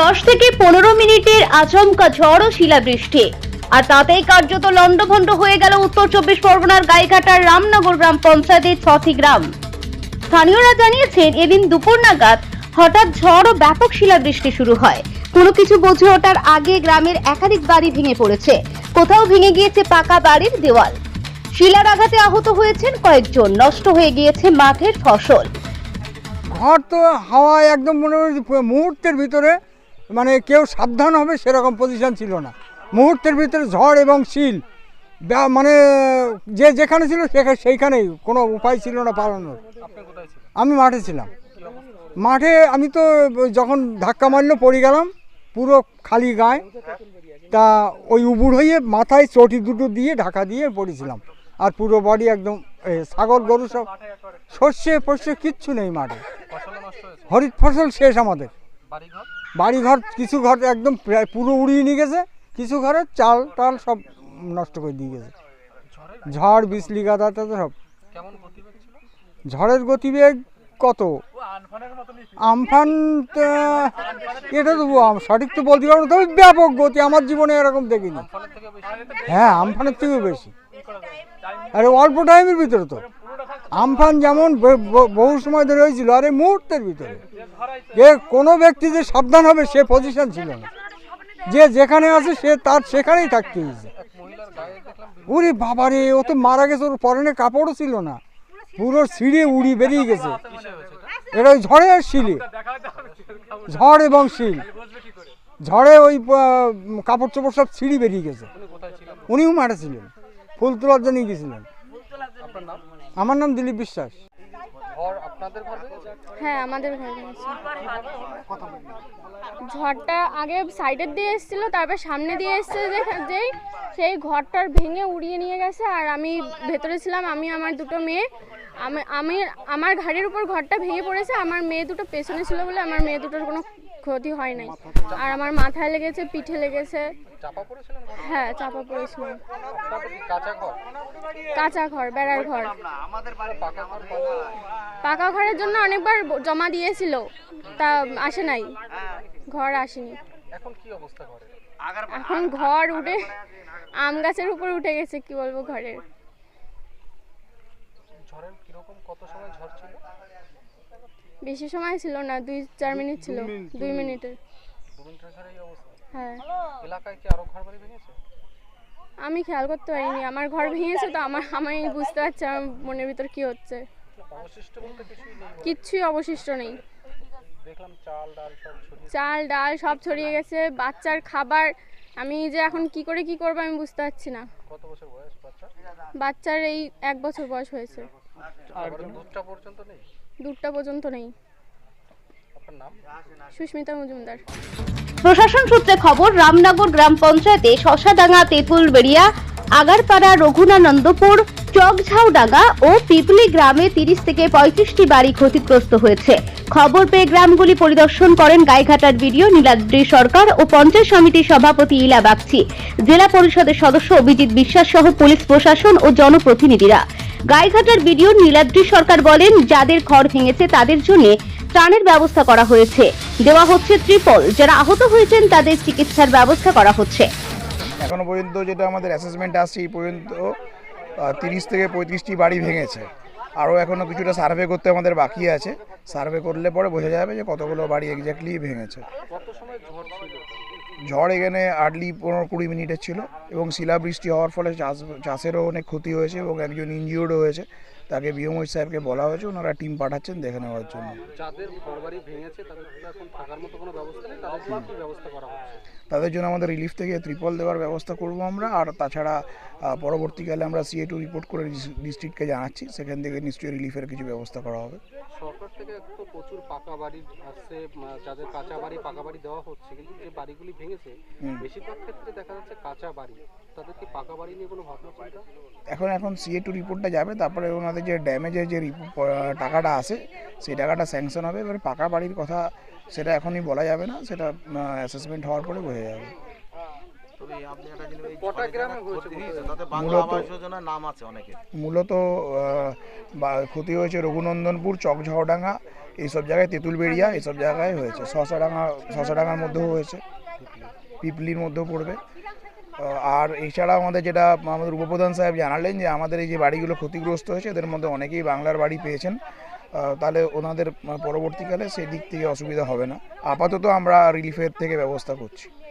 দশ থেকে পনেরো মিনিটের আচমকা ঝড় ও শিলাবৃষ্টি। আর তাতেই কার্যত লণ্ডভণ্ড হয়ে গেল উত্তর চব্বিশ পরগনার গাইঘাটার রামনগর গ্রাম পঞ্চায়েতের ছটি গ্রাম। স্থানীয়রা জানিয়েছেন, এদিন দুপুর নাগাদ হঠাৎ ঝড় ও ব্যাপক শিলাবৃষ্টি শুরু হয়। কোনো কিছু বোঝে ওঠার আগে গ্রামের একাধিক বাড়ি ভেঙে পড়েছে। কোথাও ভেঙে গিয়েছে পাকা বাড়ির দেওয়াল। শিলার আঘাতে আহত হয়েছেন কয়েকজন, নষ্ট হয়ে গিয়েছে মাঠের ফসল। ঘর তো হাওয়ায় একদম মনে মুহূর্তের ভিতরে মানে কেউ সাবধান হবে সেরকম পজিশন ছিল না। মুহূর্তের ভিতরে ঝড় এবং শিল মানে যে যেখানে ছিল সেখানে সেইখানেই কোনো উপায় ছিল না পালানোর। আমি মাঠে ছিলাম। মাঠে আমি তো যখন ধাক্কা মারলো পড়ে গেলাম পুরো খালি গায়ে। তা ওই উবুড় হয়ে মাথায় চটি দুটো দিয়ে ঢাকা দিয়ে পড়েছিলাম। আর পুরো বডি একদম ছাগল গরু সব শস্যে ফস্যে কিচ্ছু নেই মাঠে। হরিৎ ফসল শেষ আমাদের। বাড়ি ঘর কিছু ঘর একদম প্রায় পুরো উড়িয়ে নিয়ে গেছে, কিছু ঘরের চাল টাল সব নষ্ট করে দিয়ে গেছে। ঝড়, বিজলি, গাদা টাদা সব। ঝড়ের গতিবেগ কত? আমফান এটা তো সঠিক তো বলতে পারব তবে ব্যাপক গতি, আমার জীবনে এরকম দেখিনি। হ্যাঁ আমফানের থেকেও বেশি। আরে অল্প টাইমের ভিতরে তো। আমফান যেমন বহু সময় ধরে হয়েছিল, আরে মুহূর্তের ভিতরে যে কোনো ব্যক্তি যে সাবধান হবে, সে পজিশন ছিল না। যে যেখানে আছে, সে তার সেখানেই থাকতে হয়েছে। ওরে বাবারে, ও তো মারা গেছে, ওর পরনে কাপড়ও ছিল না। পুরো সিঁড়ি উড়ি বেরিয়ে গেছে। এটা ওই ঝড়ে আর শিলে। ঝড় এবং শিল। ঝড়ে ওই কাপড় চোপড় সব সিঁড়ি বেরিয়ে গেছে। উনিও মারা ছিলেন। ফুল তোলার জন্য গেছিলেন। আমার নাম দিলীপ বিশ্বাস। হ্যাঁ আমাদের ঘরটা ঝড়টা আগে সাইডের দিয়ে এসেছিল তারপর সামনে দিয়ে এসছে যে যেই সেই ঘরটার ভেঙে উড়িয়ে নিয়ে গেছে। আর আমি ভেতরে ছিলাম আমি আমার দুটো মেয়ে। আমি আমি আমার ঘাড়ির উপর ঘরটা ভেঙে পড়েছে আমার মেয়ে দুটো পেছনে ছিল বলে আমার মেয়ে দুটোর কোনো ক্ষতি হয় নাই। আর আমার মাথায় লেগেছে পিঠে লেগেছে। হ্যাঁ চাপা পড়েছিলাম। কাঁচা ঘর? বেড়ার ঘর। পাকা ঘরের জন্য অনেকবার জমা দিয়েছিল তা আসে নাই। ঘর আসেনি। এখন ঘর উঠে আম গাছের উপর উঠে গেছে কি বলব ঘরের। বেশি সময় ছিল না দুই চার মিনিট ছিল দুই মিনিটের। হ্যাঁ আমি খেয়াল করতে পারিনি আমার ঘর ভেঙেছে তো আমার আমি বুঝতে পারছি আমার মনের ভিতর কি হচ্ছে। কিচ্ছুই অবশিষ্ট নেই। চাল ডাল সব ছড়িয়ে গেছে বাচ্চার খাবার আমি যে এখন কি করে কি করব আমি বুঝতে পারছি না। বাচ্চার এই এক বছর বয়স হয়েছে। দুধটা পর্যন্ত নেই? সুস্মিতা মজুমদার। প্রশাসন সূত্রে খবর রামনগর গ্রাম পঞ্চায়েতে শশাডাঙ্গা তেঁতুলবেড়িয়া আগারপাড়া রঘুনানন্দপুর চকঝাউডাঙ্গা ও পিপলি গ্রামে তিরিশ থেকে পঁয়ত্রিশটি বাড়ি ক্ষতিগ্রস্ত হয়েছে। খবর পেয়ে গ্রামগুলি পরিদর্শন করেন গাইঘাটার বিডিও নীলাদ্রি সরকার ও পঞ্চায়েত সমিতির সভাপতি ইলা বাগচি। জেলা পরিষদের সদস্য অভিজিৎ বিশ্বাস সহ পুলিশ প্রশাসন ও জনপ্রতিনিধিরা। গাইঘাটার বিডিও নীলাদ্রি সরকার বলেন, যাদের ঘর ভেঙেছে তাদের জন্য ত্রাণের ব্যবস্থা করা হয়েছে। দেওয়া হচ্ছে ত্রিপল, যারা আহত হয়েছেন তাদের চিকিৎসার ব্যবস্থা করা হচ্ছে। এখনও পর্যন্ত যেটা আমাদের অ্যাসেসমেন্ট আসছে, এই পর্যন্ত তিরিশ থেকে পঁয়ত্রিশটি বাড়ি ভেঙেছে। আরও এখনও কিছুটা সার্ভে করতে আমাদের বাকি আছে। সার্ভে করলে পরে বোঝা যাবে যে কতগুলো বাড়ি এক্স্যাক্টলি ভেঙেছে। ঝড় এখানে আর্লি পনেরো কুড়ি মিনিটের ছিল এবং শিলাবৃষ্টি হওয়ার ফলে চাষ চাষেরও অনেক ক্ষতি হয়েছে এবং একজন ইনজিওর্ড হয়েছে। তাকে বিএমওই সাহেবকে বলা হয়েছে ওনারা টিম পাঠাচ্ছেন দেখে নেওয়ার জন্য। তাদের জন্য তাদের আমাদের রিলিফ থেকে ত্রিপল দেওয়ার ব্যবস্থা করব আমরা আর তাছাড়া পরবর্তীকালে আমরা সিএ টু রিপোর্ট করে ডিস্ট্রিক্টকে জানাচ্ছি সেখান থেকে নিশ্চয়ই রিলিফের কিছু ব্যবস্থা করা হবে। সরকার থেকে তো প্রচুর পাকা বাড়ি আসছে যাদের কাঁচা বাড়ি পাকা বাড়ি দেওয়া হচ্ছে কিন্তু যে বাড়িগুলি ভেঙেছে বেশিরভাগ ক্ষেত্রে দেখা যাচ্ছে কাঁচা বাড়ি। তাদের কি পাকা বাড়ি নিয়ে কোনো ভাবনা চিন্তা? এখন এখন সিএ টু রিপোর্টটা যাবে তারপরে ওনাদের যে ড্যামেজের যে টাকাটা আছে সেই টাকাটা স্যাংশন হবে এবার পাকা বাড়ির কথা সেটা এখনই বলা যাবে না সেটা অ্যাসেসমেন্ট হওয়ার পরে বোঝা যাবে। মূলত- ক্ষতি হয়েছে রঘুনন্দনপুর চকঝাওডাঙ্গা এইসব জায়গায় তেঁতুলবেড়িয়া এইসব জায়গায় হয়েছে। শশাডাঙ্গা শশাডাঙ্গার মধ্যেও হয়েছে। পিপলির মধ্যেও পড়বে। আর এছাড়া আমাদের যেটা আমাদের উপপ্রধান সাহেব জানালেন যে আমাদের এই যে বাড়িগুলো ক্ষতিগ্রস্ত হয়েছে এদের মধ্যে অনেকেই বাংলার বাড়ি পেয়েছেন। তাহলে ওনাদের পরবর্তীকালে সেই দিক থেকে অসুবিধা হবে না। আপাতত আমরা রিলিফের থেকে ব্যবস্থা করছি।